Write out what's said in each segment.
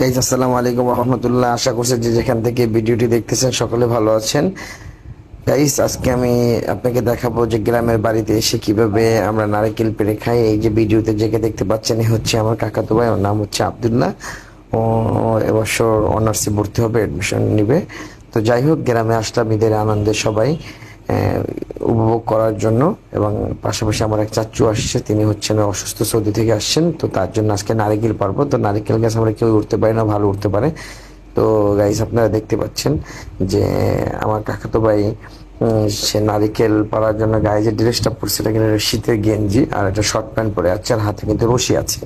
Guys আসসালামু আলাইকুম রহমতুল্লাহ। আশা করছি যে যেখান থেকে ভিডিওটি দেখতেছেন, সকলে ভালো আছেন। গাইস আজকে আমি আপনাকে দেখাবো যে গ্রামের বাড়িতে এসে কীভাবে আমরা নারকেল পেরে খাই। এই যে ভিডিওতে যেকে দেখতে পাচ্ছেন হচ্ছে আমার কাকাতো ভাই। ওর নাম হচ্ছে আবদুল্লাহ। ও এবছর অনার্সে ভর্তি হবে এডমিশন নিবে। তো যাই হোক, গ্রামে আসলাম ঈদের আনন্দে সবাই। উপভোগ করার জন্য এবং পাশাপাশি আমার এক চাচু আসছে, তিনি হচ্ছেন অসুস্থ, সৌদি থেকে আসছেন, তো তার জন্য আজকে নারিকেল পারব। তো নারিকেল গাছ আমরা কেউ উঠতে পারি না, ভালো উঠতে পারে। তো গাইস আপনারা দেখতে পাচ্ছেন যে আমার কাকাতো ভাই সে নারিকেল পাড়ার জন্য গায়ে যে ড্রেসটা পরছে, এটা কিন্তু শীতের গেঞ্জি আর একটা শর্ট প্যান্ট পরে আছে আর হাতে কিন্তু রশি আছে।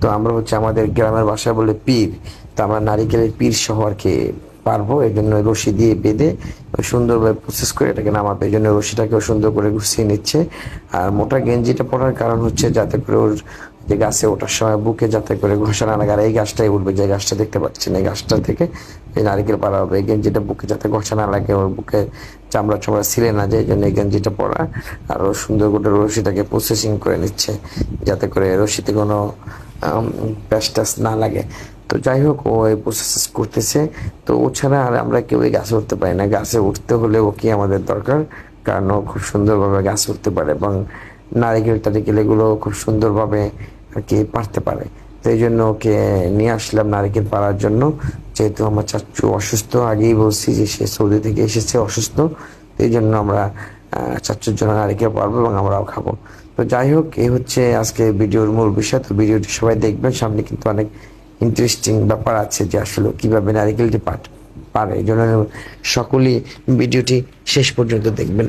তো আমরা হচ্ছে আমাদের গ্রামের বাসায় বলে পীর। তো আমরা নারিকেলের পীর সহ আর কি পারব, এই জন্য রশি দিয়ে বেঁধে সুন্দরভাবে প্রসেস করে এটাকে নামাবে। এই জন্য রশিটাকেও সুন্দর করে গুছিয়ে নিচ্ছে। আর মোটা গেঞ্জিটা পরার কারণ হচ্ছে যাতে করে ওর যে গাছে ওঠার সময় বুকে যাতে করে ঘষা না লাগে। আর এই গাছটাই উঠবে, যে গাছটা দেখতে পাচ্ছেন, এই গাছটা থেকে এই নারিকেল পাড়া হবে। এই গেঞ্জিটা বুকে যাতে ঘষা না লাগে, ওর বুকে চামড়া চামড়া ছিলে না যায়, এই জন্য এই গেঞ্জিটা পরা। আর ও সুন্দর করে রশিটাকে প্রসেসিং করে নিচ্ছে, যাতে করে রশিতে কোনো প্যাস না লাগে। তো যাই হোক, ও এই প্রসেস করতেছে। তো ও ছাড়া আর আমরা কেউ গাছে উঠতে পারি না। গাছে উঠতে হলে ওকে আমাদের দরকার? কারণ ও খুব সুন্দরভাবে গাছ উঠতে পারে এবং নারিকেল টারিকেল এগুলো খুব সুন্দরভাবে আর কি পারতে পারে। তো এই জন্য ওকে নিয়ে আসলাম নারিকেল পাড়ার জন্য। যেহেতু আমার চাচু অসুস্থ, আগেই বলছি যে সে সৌদি থেকে এসেছে, অসুস্থ। এই জন্য আমরা চাচুর জন্য নারিকেল পারব এবং আমরাও খাব। তো যাই হোক এই হচ্ছে আজকে ভিডিওর মূল বিষয়। তো ভিডিওটি সবাই দেখবেন। সামনে কিন্তু অনেক ইন্টারেস্টিং ব্যাপার আছে যে আসলে কীভাবে নারিকেলটি পাট পারে। এই জন্য সকলেই ভিডিওটি শেষ পর্যন্ত দেখবেন।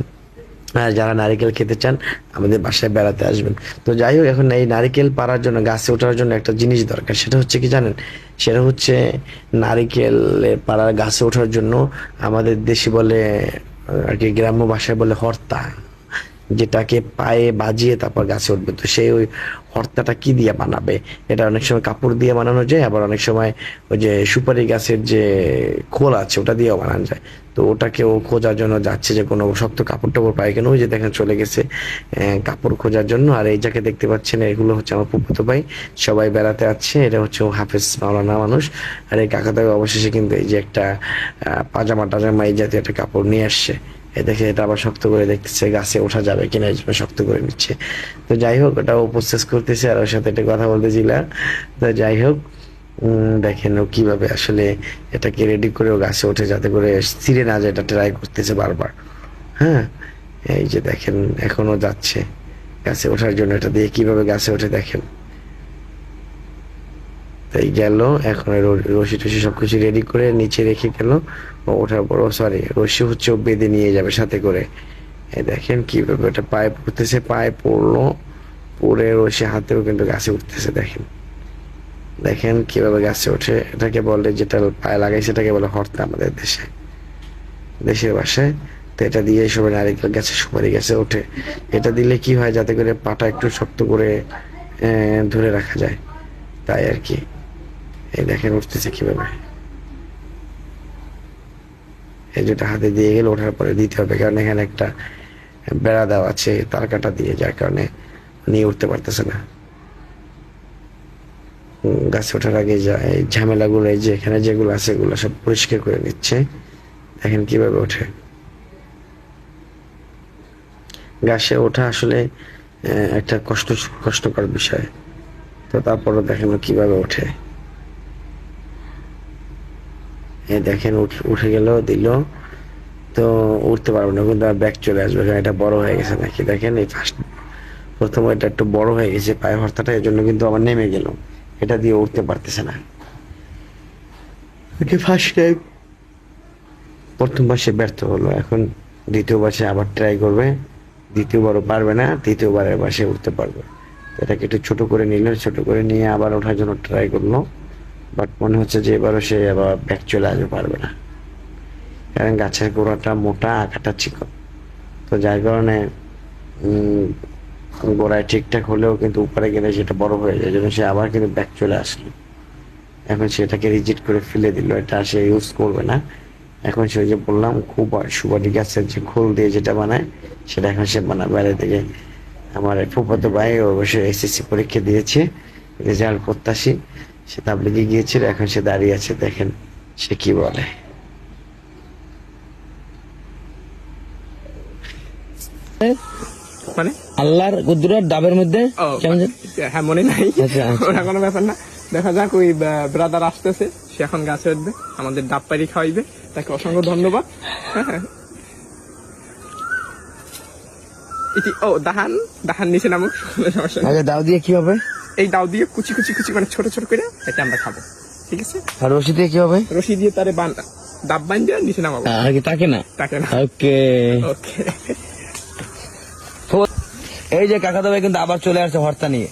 আর যারা নারিকেল খেতে চান, আমাদের বাসায় বেড়াতে আসবেন। তো যাই হোক, এখন এই নারিকেল পাড়ার জন্য, গাছে ওঠার জন্য একটা জিনিস দরকার, সেটা হচ্ছে কি জানেন? সেটা হচ্ছে নারিকেল পাড়ার গাছে ওঠার জন্য আমাদের দেশে বলে, আর কি গ্রাম্য ভাষায় বলে হর্তা। যেটাকে পায়ে বাজিয়ে তারপর গাছে উঠবে। তো সেই ওই হর্তাটা কি দিয়ে বানাবে? এটা অনেক সময় কাপড় দিয়ে বানানো যায়, আবার অনেক সময় ওই যে সুপারি গাছের যে খোল আছে, ওটা দিয়েও বানানো যায়। তো ওটাকে ও খোঁজার জন্য যাচ্ছে যে কোনো শক্ত কাপড় টাপড় পায় কেন। ওই যে দেখেন চলে গেছে কাপড় খোঁজার জন্য। আর এই যাকে দেখতে পাচ্ছেন, এগুলো হচ্ছে আমার পুপুতো ভাই। সবাই বেড়াতে আছে এটা হচ্ছে হাফেজ মাওলানা মানুষ। আর এই কাকাতাকে অবশেষে কিন্তু এই যে একটা পাজামা টাজামা এই জাতীয় একটা কাপড় নিয়ে আসছে। দেখে এটা আবার শক্ত করে দেখতেছে গাছে ওঠা যাবে কিনা এই শক্ত করে নিচ্ছে। তো যাই হোক ওটা প্রসেস করতেছে আর ওর সাথে একটা কথা বলতেছিলাম তো যাই হোক দেখেন ও কীভাবে আসলে এটাকে রেডি করে ও গাছে ওঠে যাতে করে ছিঁড়ে না যায়, এটা ট্রাই করতেছে বারবার। হ্যাঁ এই যে দেখেন, এখনও যাচ্ছে। গাছে ওঠার জন্য এটা দিয়ে কীভাবে গাছে ওঠে দেখেন। তাই গেল, এখন রশি টসি সবকিছু রেডি করে নিচে রেখে গেল। ওঠার পর সরি রশি হচ্ছে বেঁধে নিয়ে যাবে সাথে করে। এই দেখেন কীভাবে ওটা পায়ে পড়তেছে পায়ে পড়ল। পড়ে রশি হাতেও কিন্তু গাছে উঠতেছে, দেখেন। দেখেন কীভাবে গাছে ওঠে। এটাকে বলে যেটা পায়ে লাগাই সেটাকে বলে হর্তা আমাদের দেশে। দেশের ভাষায়। তো এটা দিয়ে সবাই নারিকেল গাছে সুপারি গাছে ওঠে। এটা দিলে কি হয়? যাতে করে পাটা একটু শক্ত করে ধরে রাখা যায়। তাই আর কি। এই দেখেন উঠতেছে কীভাবে। এই যেটা হাতে দিয়ে গেলে ওঠার পরে দিতে হবে, কারণ এখানে একটা বেড়া দেওয়া আছে তার কাটা দিয়ে, যার কারণে নিয়ে উঠতে পারতেছে না। গাছে ওঠার আগে যা, এই ঝামেলাগুলো, এই যে এখানে যেগুলো আছে, এগুলো সব পরিষ্কার করে নিচ্ছে। দেখেন কীভাবে ওঠে। গাছে ওঠা আসলে একটা কষ্ট, কষ্টকর বিষয়। তো তারপরে দেখেন কীভাবে ওঠে এই দেখেন উঠে গেল দিল। তো উঠতে পারব না কিন্তু ব্যাগ চলে আসবে। কারণ এটা বড় হয়ে গেছে নাকি? দেখেন এই ফার্স্ট প্রথম এটা একটু বড় হয়ে গেছে পায়ে ভর্তাটা এর জন্য কিন্তু আবার নেমে গেল। এটা দিয়ে উঠতে পারতেছে না। ফার্স্ট টাইম প্রথমবার সে ব্যর্থ হলো এখন দ্বিতীয়বার সে আবার ট্রাই করবে। দ্বিতীয়বারও পারবে না তৃতীয়বারের বার সে উঠতে পারবে। এটাকে একটু ছোট করে নিল ছোট করে নিয়ে আবার ওঠার জন্য ট্রাই করল। বাট মনে হচ্ছে যে এবারও সে আবার ব্যাক চলে আসবে, পারবে না। কারণ গাছের গোড়াটা মোটা আঁকাটা চিকন। তো যার কারণে গোড়ায় ঠিকঠাক হলেও কিন্তু উপরে গেলে সেটা বড় হয়ে যায়। জন্য সে আবার কিন্তু ব্যাক চলে আসলো। এখন সেটাকে রিজেক্ট করে ফেলে দিল। এটা সে ইউজ করবে না। এখন সে যে বললাম, খুব সুপারি গাছের যে খোল দিয়ে যেটা বানায়, সেটা এখন সে বানায়। বাইরে থেকে আমার ফুফাতো ভাই অবশ্যই এসএসসি পরীক্ষা দিয়েছে। রেজাল্ট প্রত্যাশী। সে তাবলিগে গিয়েছিল এখন সে দাঁড়িয়ে আছে দেখেন সে কি বলে মানে আল্লাহর কুদরত ডাবের মধ্যে? হ্যাঁ মনে নাই আচ্ছা, আচ্ছা। কোনো ব্যাপার না দেখা যাক ওই ব্রাদার আসতেছে সে এখন গাছে উঠবে আমাদের ডাব পাড়ি খাওয়াইবে তাকে অসংখ্য ধন্যবাদ হ্যাঁ। ও দাহান দাহান নিচে নামুক সমস্যা দাও দিয়ে কি হবে? এই দাও দিয়ে কুচি কুচি কুচি মানে ছোট ছোট করে এটা আমরা খাব। ঠিক আছে? আর রশি দিয়ে কি হবে? রশি দিয়ে তারে বান ডাব বান দিয়ে নিচে নামাবো। আর কি তাকে না? তাকে না। ওকে। ওকে। এই যে কাকাতো ভাই কিন্তু আবার চলে আসছে হর্তা নিয়ে।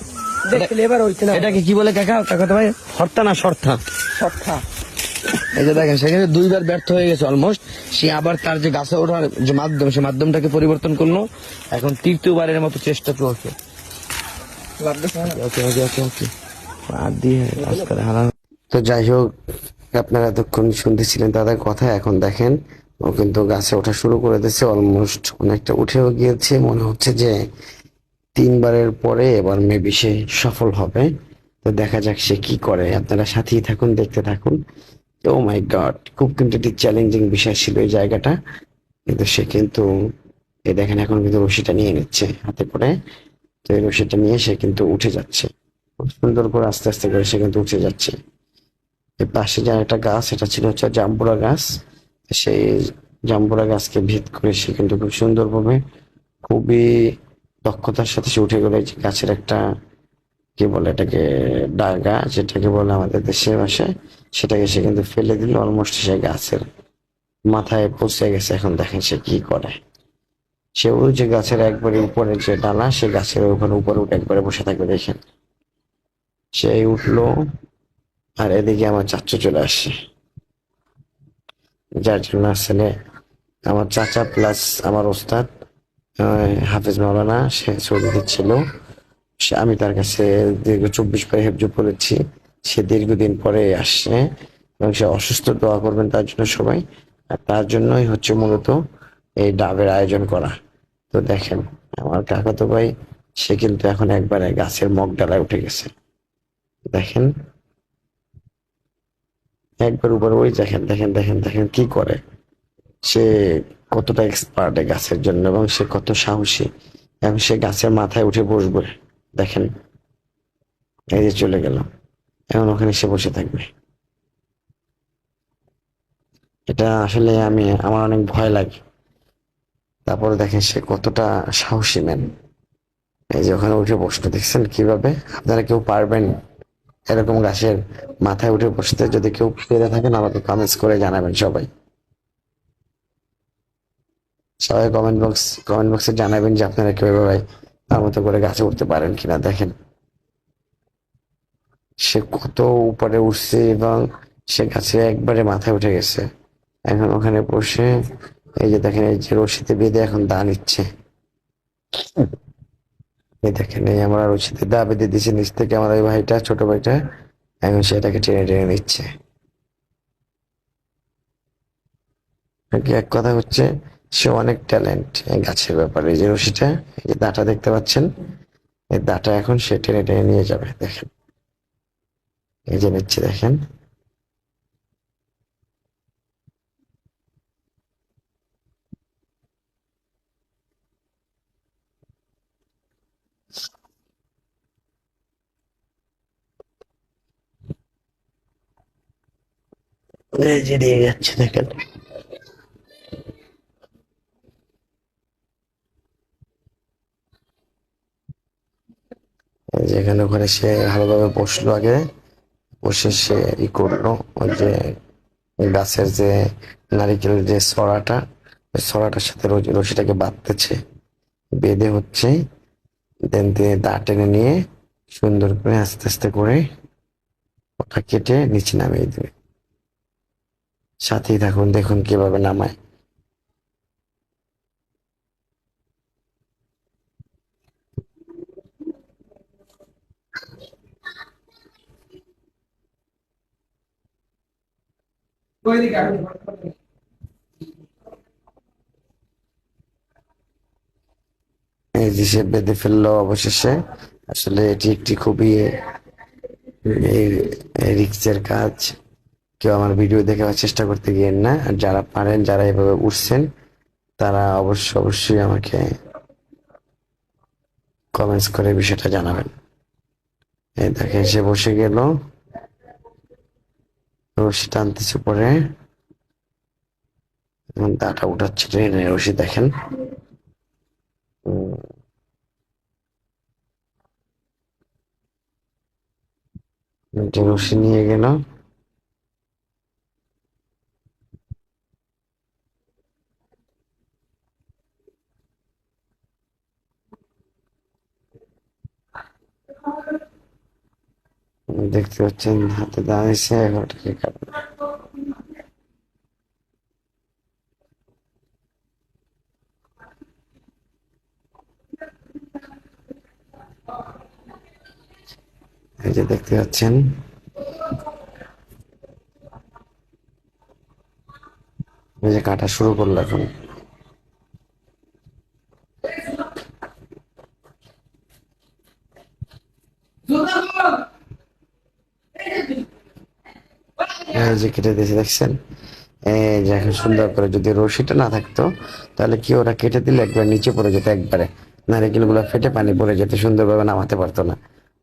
এটাকে কি বলে কাকা? কাকাতো ভাই? হর্তা না সর্তা সক্ষা এই যে দেখেন সেখানে দুইবার ব্যর্থ হয়ে গেছে অলমোস্ট সে আবার তার যে গাছে ওঠার যে মাধ্যম, সে মাধ্যমটাকে পরিবর্তন করল। এখন তৃতীয়বারের মতো চেষ্টা চলছে। ওকে ওকে ওকে ওকে। তো যাই হোক, আপনারা এতক্ষণ শুনতেছিলেন তাদের কথা, এখন দেখেন, ও কিন্তু গাছে ওঠা শুরু করে দিয়েছে অলমোস্ট অনেকটা উঠেও গিয়েছে। মনে হচ্ছে যে তিনবারের পরে এবার মেবি সে সফল হবে। তো দেখা যাক সে কি করে। আপনারা সাথেই থাকুন, দেখতে থাকুন। ও মাই গড খুব কিন্তু একটি চ্যালেঞ্জিং বিষয় ছিল এই জায়গাটা। কিন্তু সে কিন্তু, এই দেখেন এখন কিন্তু রশিটা নিয়ে নিচ্ছে হাতে করে। তো এই রশিটা নিয়ে সে কিন্তু উঠে যাচ্ছে। খুব সুন্দর করে আস্তে আস্তে করে সে কিন্তু উঠে যাচ্ছে। এর পাশে যে একটা গাছ সেটা ছিল হচ্ছে জাম্বুরা গাছ। সেই জাম্বুরা গাছকে ভিত করে সে কিন্তু খুব সুন্দরভাবে খুবই দক্ষতার সাথে সে উঠে গেল। গাছের একটা, কি বলে এটাকে, ডাগা, যেটাকে বলে আমাদের দেশের ভাষায়। সেটাকে সে কিন্তু ফেলে দিল অলমোস্ট সে গাছের মাথায় পৌঁছে গেছে। এখন দেখেন সে কি করে। সে ওই যে গাছের একবারে উপরে যে ডালা, সে গাছের ওখানে উপরে উঠে একবারে বসে থাকবে, দেখেন। সে উঠল আর এদিকে আমার চাচু চলে আসছে। যার জন্য আসলে আমার চাচা প্লাস আমার ওস্তাদ হাফিজ মাওলানা, সে সৌদিতে ছিল আমি তার কাছে দীর্ঘ চব্বিশ পারে হেফজু পড়েছি সে দীর্ঘদিন পরে আসছে এবং সে অসুস্থ দোয়া করবেন তার জন্য সবাই। আর তার জন্যই হচ্ছে মূলত এই ডাবের আয়োজন করা। তো দেখেন, আমার কাকাতো ভাই, সে কিন্তু এখন একবারে গাছের মগ ডালায় উঠে গেছে। দেখেন, একবার উপরে, ওই দেখেন দেখেন দেখেন দেখেন কি করে। সে কতটা এক্সপার্ট গাছের জন্য এবং সে কত সাহসী। এবং সে গাছের মাথায় উঠে বসবে। দেখেন, এই যে চলে গেল এখন ওখানে সে বসে থাকবে। এটা আসলে আমি, আমার অনেক ভয় লাগে। তারপরে দেখেন সে কতটা সাহসী ম্যান এই যে ওখানে উঠে বসতে দেখছেন কীভাবে? আপনারা কেউ পারবেন এরকম গাছের মাথায় উঠে বসতে? যদি কেউ পেরে থাকেন আমাকে কমেন্টস করে জানাবেন সবাই। সবাই কমেন্ট বক্স কমেন্ট বক্সে জানাবেন যে আপনারা কেউ এভাবে তার মতো করে গাছে উঠতে পারেন কিনা। দেখেন সে কত উপরে উঠছে এবং সে গাছে একবারে মাথায় উঠে গেছে। এখন ওখানে বসে এই যে দেখেন, এই যে রশিতে বেঁধে এখন দা নিচ্ছে। এই দেখেন, এই আমরা রশিতে দা বেঁধে দিয়েছি, নিচ থেকে আমার ওই ভাইটা, ছোট ভাইটা, এখন সেটাকে টেনে টেনে নিচ্ছে। এক কথা হচ্ছে, সে অনেক ট্যালেন্ট এই গাছের ব্যাপারে। যে রশিটা, এই দাটা দেখতে পাচ্ছেন, এই দাটা এখন সে টেনে টেনে নিয়ে যাবে, দেখেন। এই যে নিচ্ছে দেখেন। যে নিয়ে যাচ্ছে দেখেন। এই যে এখানে ওখানে সে ভালোভাবে বসল আগে। সে ই করল, ওই যে গাছের যে নারিকেলের যে সরাটা, ওই সরাটার সাথে রশিটাকে বাঁধতেছে। বেঁধে হচ্ছে দেন দিয়ে দা টেনে নিয়ে সুন্দর করে আস্তে আস্তে করে ওটা কেটে নিচে নামিয়ে দেবে। সাথেই থাকুন, দেখুন কীভাবে নামায়। এই যে বেঁধে ফেলল অবশেষে, আসলে এটি একটি খুবই রিক্সের কাজ। কেউ আমার ভিডিও দেখে চেষ্টা করতে গিয়ে না, আর যারা পারেন, যারা এভাবে উঠছেন, তারা অবশ্য, অবশ্যই আমাকে কমেন্টস করে বিষয়টা জানাবেন। এই দেখেন, সে বসে গেল। রশি টানতেছে পরে। দাটা উঠাচ্ছে ট্রেনে রশি দেখেন। রশি নিয়ে গেল। দেখতে পাচ্ছেন, হাতে দাঁড়িয়েছে কাটবে। এই যে দেখতে পাচ্ছেন, এই যে কাটা শুরু করল এখন। এই যে কেটে দিয়েছে, দেখছেন? এই যে এখন সুন্দর করে যদি রশিটা না থাকতো, তাহলে কি ওরা কেটে দিলে একবার নিচে পড়ে যেত একবারে? নারিকেলগুলো ফেটে পানি পড়ে যেত, সুন্দরভাবে নামাতে পারতো না।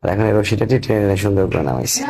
আর এখন রশিটা টেনে সুন্দর করে নামাইছে।